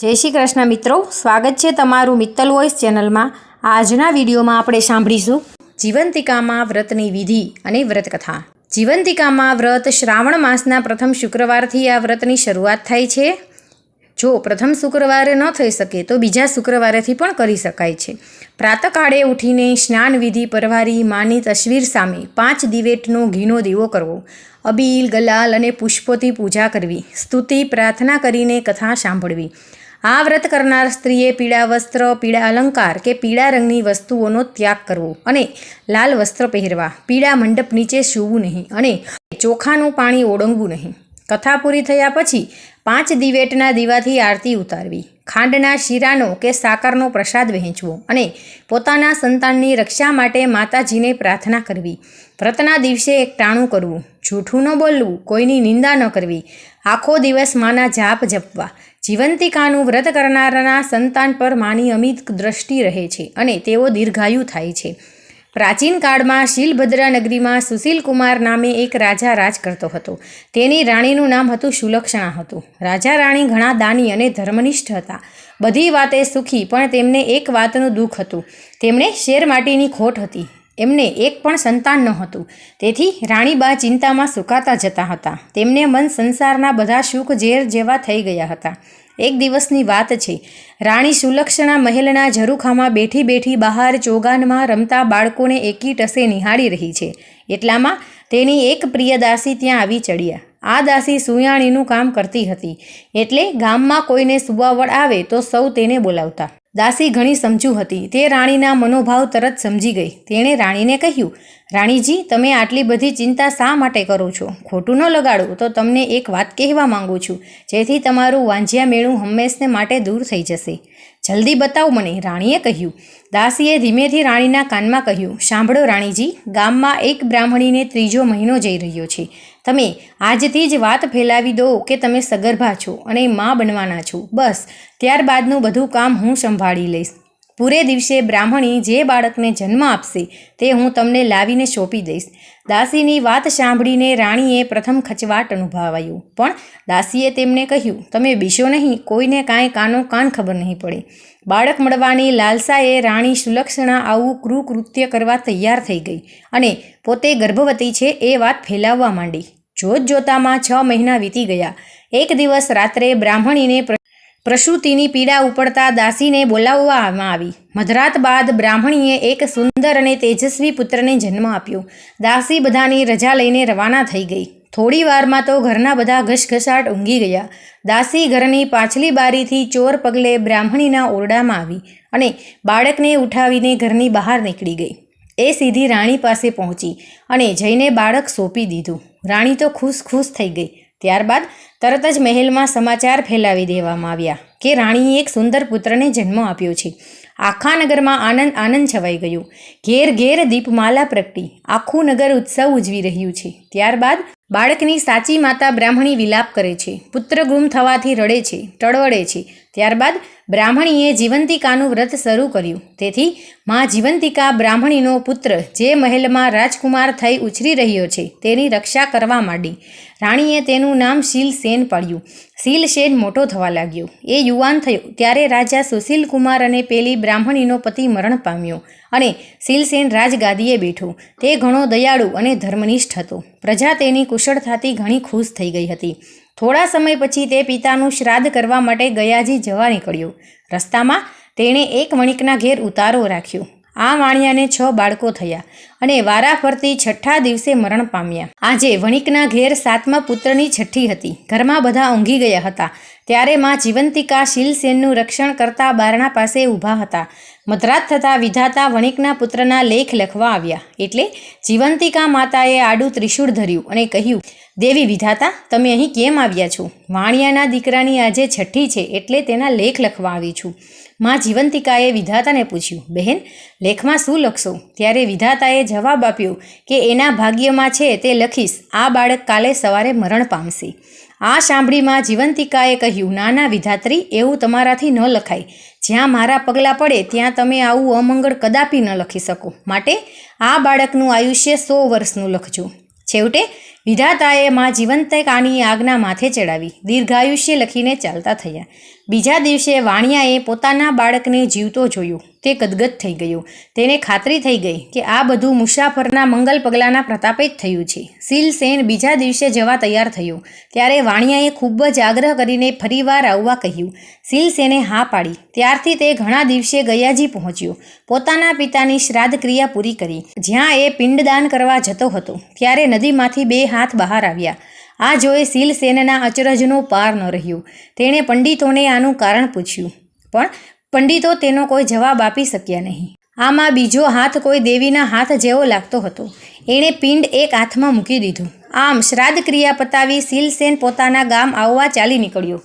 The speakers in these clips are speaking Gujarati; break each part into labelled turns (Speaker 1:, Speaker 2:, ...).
Speaker 1: જય શ્રી કૃષ્ણ મિત્રો, સ્વાગત છે તમારું મિત્તલ વોઇસ ચેનલમાં. આજના વિડીયોમાં આપણે સાંભળીશું જીવંતિકામાં વ્રતની વિધિ અને વ્રતકથા. જીવંતિકામાં વ્રત શ્રાવણ માસના પ્રથમ શુક્રવારથી આ વ્રતની શરૂઆત થાય છે. જો પ્રથમ શુક્રવારે ન થઈ શકે, તો બીજા શુક્રવારેથી પણ કરી શકાય છે. પ્રાતકાળે ઉઠીને સ્નાન વિધિ પરવારી માની તસવીર સામે પાંચ દિવેટનો ઘીનો દીવો કરવો. અબીલ, ગલાલ અને પુષ્પોથી પૂજા કરવી. સ્તુતિ, પ્રાર્થના કરીને કથા સાંભળવી. આ વ્રત કરનાર સ્ત્રીએ પીળા વસ્ત્ર, પીળા અલંકાર કે પીળા રંગની વસ્તુઓનો ત્યાગ કરવો અને લાલ વસ્ત્ર પહેરવા. પીળા મંડપ નીચે સૂવું નહીં અને ચોખાનું પાણી ઓળંગવું નહીં. કથા પૂરી થયા પછી પાંચ દિવેટના દીવાથી આરતી ઉતારવી. ખાંડના શીરાનો કે સાકરનો પ્રસાદ વહેંચવો અને પોતાના સંતાનની રક્ષા માટે માતાજીને પ્રાર્થના કરવી. વ્રતના દિવસે એક ટાણું કરવું. જૂઠું ન બોલવું. કોઈની નિંદા ન કરવી. આખો દિવસ માના જાપ જપવા. જીવંતિકાનું વ્રત કરનારના સંતાન પર માની અમિત દ્રષ્ટિ રહે છે અને તેઓ દીર્ઘાયુ થાય છે. પ્રાચીન કાળમાં શીલભદ્રા નગરીમાં સુશીલ કુમાર નામે એક રાજા રાજ કરતો હતો. તેની રાણીનું નામ હતું સુલક્ષણા હતું. રાજા રાણી ઘણા દાની અને ધર્મનિષ્ઠ હતા. બધી વાતે સુખી, પણ તેમને એક વાતનું દુઃખ હતું. તેમણે શેર માટીની ખોટ હતી. એમને એક પણ સંતાન નહોતું. તેથી રાણીબા ચિંતામાં સુકાતા જતા હતા. તેમને મન સંસારના બધા સુખ ઝેર જેવા થઈ ગયા હતા. એક દિવસની વાત છે. રાણી સુલક્ષણા મહેલના ઝરૂખામાં બેઠી બેઠી બહાર ચોગાનમાં રમતા બાળકોને એકી ટસે નિહાળી રહી છે. એટલામાં તેની એક પ્રિય દાસી ત્યાં આવી ચડ્યા. આ દાસી સુયાણીનું કામ કરતી હતી. એટલે ગામમાં કોઈને સુવાવડ આવે તો સૌ તેને બોલાવતા. દાસી ઘણી સમજુ હતી. તે રાણીના મનોભાવ તરત સમજી ગઈ. તેણે રાણીને કહ્યું, રાણીજી, તમે આટલી બધી ચિંતા શા માટે કરો છો? ખોટું ન લગાડો, તો તમને એક વાત કહેવા માંગુ છું. જેથી તમારું વાંઝિયા મેળું હંમેશને માટે દૂર થઈ જશે. જલ્દી બતાવ મને, રાણીએ કહ્યું. દાસીએ ધીમેથી રાણીના કાનમાં કહ્યું, સાંભળો રાણીજી, ગામમાં એક બ્રાહ્મણીને ત્રીજો મહિનો જઈ રહ્યો છે. તમે આજથી જ વાત ફેલાવી દો કે તમે સગર્ભા છો અને મા બનવાના છો. બસ, ત્યારબાદનું બધું કામ હું સંભાળી લઈશ. પૂરે દિવસે બ્રાહ્મણી જે બાળકને જન્મ આપશે તે હું તમને લાવીને સોંપી દઈશ. દાસીની વાત સાંભળીને રાણીએ પ્રથમ ખચવાટ અનુભવાયું. પણ દાસીએ તેમને કહ્યું, તમે બીશો નહીં, કોઈને કાંઈ કાનો કાન ખબર નહીં પડે. બાળક મળવાની લાલસાએ રાણી સુલક્ષણા આવું ક્રૂકૃત્ય કરવા તૈયાર થઈ ગઈ અને પોતે ગર્ભવતી છે એ વાત ફેલાવવા માંડી. જોત જોતામાં છ મહિના વીતી ગયા. એક દિવસ રાત્રે બ્રાહ્મણીને પ્રસૂતિની પીડા ઉપડતા દાસીને બોલાવવામાં આવી. મધરાત બાદ બ્રાહ્મણીએ એક સુંદર અને તેજસ્વી પુત્રને જન્મ આપ્યો. દાસી બધાની રજા લઈને રવાના થઈ ગઈ. થોડી વારમાં તો ઘરના બધા ઘસઘસાટ ઊંઘી ગયા. દાસી ઘરની પાછલી બારીથી ચોર પગલે બ્રાહ્મણીના ઓરડામાં આવી અને બાળકને ઉઠાવીને ઘરની બહાર નીકળી ગઈ. એ સીધી રાણી પાસે પહોંચી અને જઈને બાળક સોંપી દીધું. રાણી તો ખુશ ખુશ થઈ ગઈ. ત્યારબાદ તરત જ મહેલમાં સમાચાર ફેલાવી દેવામાં આવ્યા કે રાણીએ એક સુંદર પુત્રને જન્મ આપ્યો છે. આખા નગરમાં આનંદ આનંદ છવાઈ ગયો. ઘેર ઘેર દીપમાલા પ્રગટી. આખું નગર ઉત્સવ ઉજવી રહ્યું છે. ત્યારબાદ બાળકની સાચી માતા બ્રાહ્મણી વિલાપ કરે છે. પુત્ર ગુમ થવાથી રડે છે ટળવડે છે. ત્યારબાદ બ્રાહ્મણીએ જીવંતિકાનું વ્રત શરૂ કર્યું. તેથી માં જીવંતિકા બ્રાહ્મણીનો પુત્ર જે મહેલમાં રાજકુમાર થઈ ઉછરી રહ્યો છે તેની રક્ષા કરવા માંડી. રાણીએ તેનું નામ શીલસેન પાડ્યું. શીલસેન મોટો થવા લાગ્યો. એ યુવાન થયો ત્યારે રાજા સુશીલ કુમાર અને પેલી બ્રાહ્મણીનો પતિ મરણ પામ્યો અને શીલસેન રાજગાદીએ બેઠો. તે ઘણો દયાળુ અને ધર્મનિષ્ઠ હતો. પ્રજા તેની કુશળતાથી ઘણી ખુશ થઈ ગઈ હતી. થોડા સમય પછી તે પિતાનું શ્રાદ્ધ કરવા માટે ગયાજી જવા નીકળ્યો. રસ્તામાં તેણે એક વણિકના ઘેર ઉતારો રાખ્યો. આ વાણિયાને છ બાળકો થયા અને વારા ફરતી છઠ્ઠા દિવસે મરણ પામ્યા. આજે વણિકના ઘેર સાતમા પુત્રની છઠ્ઠી હતી. ઘરમાં બધા ઊંઘી ગયા હતા. ત્યારે માં જીવંતિકા શીલસેનનું રક્ષણ કરતા બારણા પાસે ઊભા હતા. મધરાત થતાં વિધાતા વણિકના પુત્રના લેખ લખવા આવ્યા. એટલે જીવંતિકા માતાએ આડું ત્રિશૂળ ધર્યું અને કહ્યું દેવી વિધાતા, તમે અહીં કેમ આવ્યા છો? વાણિયાના દીકરાની આજે છઠ્ઠી છે, એટલે તેના લેખ લખવા આવી છું. માં જીવંતિકાએ વિધાતાને પૂછ્યું, બહેન, લેખમાં શું લખશો? ત્યારે વિધાતાએ જવાબ આપ્યો કે, એના ભાગ્યમાં છે તે લખીશ, આ બાળક કાલે સવારે મરણ પામશે. આ સાંભળીમાં જીવંતિકાએ કહ્યું ના ના વિધાત્રી, એવું તમારાથી ન લખાય. જ્યાં મારા પગલાં પડે, ત્યાં તમે આવું અમંગળ કદાપી ન લખી શકો. માટે આ બાળકનું આયુષ્ય સો વર્ષનું લખજો. છેવટે વિધાતાએ માં જીવંતકાની આજ્ઞા માથે ચડાવી. દીર્ઘાયુષ્ય લખીને ચાલતા થયા. બીજા દિવસે વાણિયાએ પોતાના બાળકને જીવતો જોયું. તે ગદગદ થઈ ગયો. તેને ખાતરી થઈ ગઈ કે આ બધું મુસાફરના મંગલ પગલાના પ્રતાપે જ થયું છે. સીલસેન બીજા દિવસે જવા તૈયાર થયો. ત્યારે વાણિયાએ ખૂબ જ આગ્રહ કરીને ફરીવાર આવવા કહ્યું. સીલસેને હા પાડી. ત્યારથી તે ઘણા દિવસે ગયાજી પહોંચ્યો. પોતાના પિતાની શ્રાદ્ધ ક્રિયા પૂરી કરી. જ્યાં એ પિંડદાન કરવા જતો હતો. ત્યારે નદીમાંથી બે હાથ બહાર આવ્યા. આ જોઈ શીલસેનના અચરજનો પાર ન રહ્યો. તેણે પંડિતોને આનું કારણ પૂછ્યું. પણ પંડિતો તેનો કોઈ જવાબ આપી શક્યા નહીં. આમાં બીજો હાથ કોઈ દેવીના હાથ જેવો લાગતો હતો. એણે પિંડ એક હાથમાં મૂકી દીધું. આમ શ્રાદ્ધ ક્રિયા પતાવી શીલસેન પોતાના ગામ આવવા ચાલી નીકળ્યો.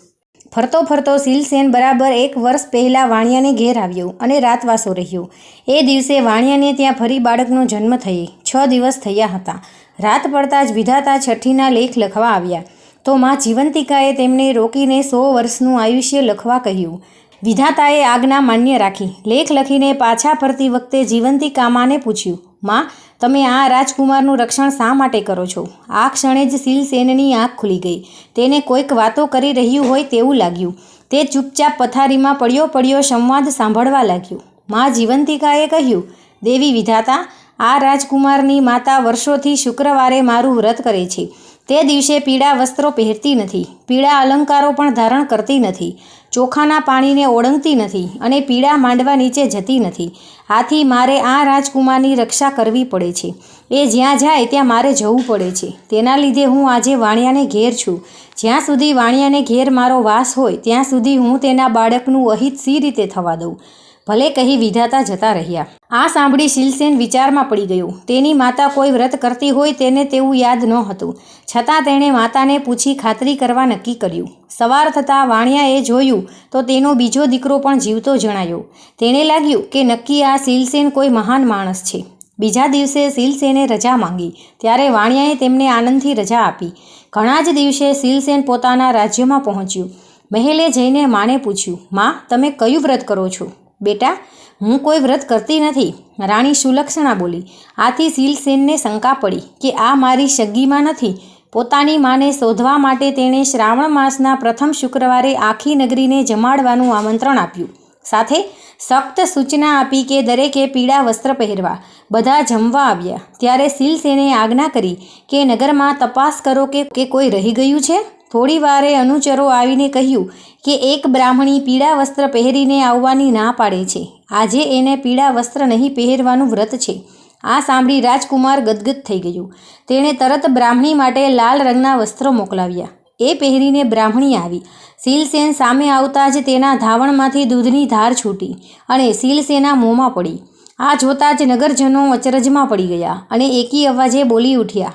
Speaker 1: ફરતો ફરતો શીલસેન બરાબર એક વર્ષ પહેલાં વાણિયાને ઘેર આવ્યો અને રાતવાસો રહ્યો. એ દિવસે વાણિયાને ત્યાં ફરી બાળકનો જન્મ થયે. છ દિવસ થયા હતા. રાત પડતા જ વિધાતા છઠ્ઠીના લેખ લખવા આવ્યા. તો માં જીવંતિકાએ તેમને રોકીને સો વર્ષનું આયુષ્ય લખવા કહ્યું. વિધાતાએ આજ્ઞા માન્ય રાખી. લેખ લખીને પાછા ફરતી વખતે જીવંતિકામાને પૂછ્યું, માં, તમે આ રાજકુમારનું રક્ષણ શા માટે કરો છો? આ ક્ષણે જ શિલસેનની આંખ ખુલી ગઈ. તેને કોઈક વાતો કરી રહ્યું હોય તેવું લાગ્યું. તે ચૂપચાપ પથારીમાં પડ્યો પડ્યો સંવાદ સાંભળવા લાગ્યો. માં જીવંતિકાએ કહ્યું, દેવી વિધાતા આ રાજકુમારની માતા વર્ષોથી શુક્રવારે મારું વ્રત કરે છે. તે દિવસે પીળા વસ્ત્રો પહેરતી નથી, પીળા અલંકારો પણ ધારણ કરતી નથી, ચોખાના પાણીને ઓળંગતી નથી અને પીળા માંડવા નીચે જતી નથી. આથી મારે આ રાજકુમારની રક્ષા કરવી પડે છે. એ જ્યાં જાય ત્યાં મારે જવું પડે છે. તેના લીધે હું આજે વાણિયાને ઘેર છું. જ્યાં સુધી વાણિયાને ઘેર મારો વાસ હોય, ત્યાં સુધી હું તેના બાળકનું અહિત સી રીતે થવા દઉં. ભલે કહી વિધાતા જતા રહ્યા. આ સાંભળી શિલસેન વિચારમાં પડી ગયો. તેની માતા કોઈ વ્રત કરતી હોય તેને તેવું યાદ ન હતું. છતાં તેણે માતાને પૂછી ખાતરી કરવા નક્કી કર્યું. સવાર થતાં વાણિયાએ જોયું તો તેનો બીજો દીકરો પણ જીવતો જણાયો. તેણે લાગ્યું કે નક્કી આ શિલસેન કોઈ મહાન માણસ છે. બીજા દિવસે શિલસેને રજા માંગી. ત્યારે વાણિયાએ તેમને આનંદથી રજા આપી. ઘણા જ દિવસે શિલસેન પોતાના રાજ્યમાં પહોંચ્યું. મહેલે જઈને માને પૂછ્યું, માં, તમે કયું વ્રત કરો છો? બેટા, હું કોઈ વ્રત કરતી નથી. રાણી સુલક્ષણા બોલી, આથી શીલસેનને શંકા પડી કે આ મારી શગ્ગીમાં નથી. પોતાની માને શોધવા માટે તેણે શ્રાવણ માસના પ્રથમ શુક્રવારે આખી નગરીને જમાડવાનું આમંત્રણ આપ્યું. સાથે સખ્ત સૂચના આપી કે દરેકે પીળા વસ્ત્ર પહેરવા. બધા જમવા આવ્યા. ત્યારે શીલસેને આજ્ઞા કરી કે નગરમાં તપાસ કરો કે કે કોઈ રહી ગયું છે? થોડી વારે અનુચરો આવીને કહ્યું કે એક બ્રાહ્મણી પીળા વસ્ત્ર પહેરીને આવવાની ના પાડે છે. આજે એને પીળા વસ્ત્ર નહીં પહેરવાનું વ્રત છે. આ સાંભળી રાજકુમાર ગદગદ થઈ ગયું. તેણે તરત બ્રાહ્મણી માટે લાલ રંગના વસ્ત્રો મોકલાવ્યા. એ પહેરીને બ્રાહ્મણી આવી. શીલસેન સામે આવતા જ તેના ધાવણમાંથી દૂધની ધાર છૂટી અને શીલસેના મોંમાં પડી. આ જોતાં જ નગરજનો અચરજમાં પડી ગયા અને એકી અવાજે બોલી ઉઠ્યા,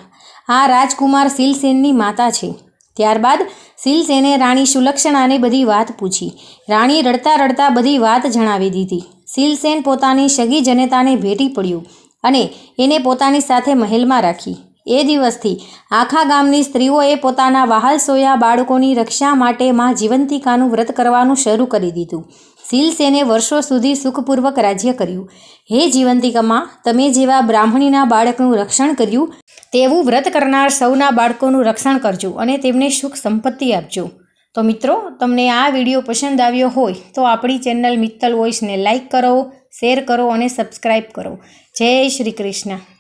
Speaker 1: આ રાજકુમાર શીલસેનની માતા છે. ત્યારબાદ શિલસેને રાણી સુલક્ષણાને બધી વાત પૂછી. રાણી રડતા રડતા બધી વાત જણાવી દીધી. શિલસેન પોતાની સગી જનતાને ભેટી પડ્યું અને એને પોતાની સાથે મહેલમાં રાખી. એ દિવસથી આખા ગામની સ્ત્રીઓએ પોતાના વહાલ સોયા બાળકોની રક્ષા માટે માં જીવંતિકાનું વ્રત કરવાનું શરૂ કરી દીધું. સીલસેને વર્ષો સુધી સુખપૂર્વક રાજ્ય કર્યું. હે જીવંતિકામાં, તમે જેવા બ્રાહ્મણીના બાળકનું રક્ષણ કર્યું, તેવું વ્રત કરનાર સૌના બાળકોનું રક્ષણ કરજો અને તેમને સુખ સંપત્તિ આપજો. તો મિત્રો, તમને આ વીડિયો પસંદ આવ્યો હોય, તો આપણી ચેનલ મિત્તલ વોઇસને લાઇક કરો, શેર કરો અને સબસ્ક્રાઈબ કરો. જય શ્રી કૃષ્ણ.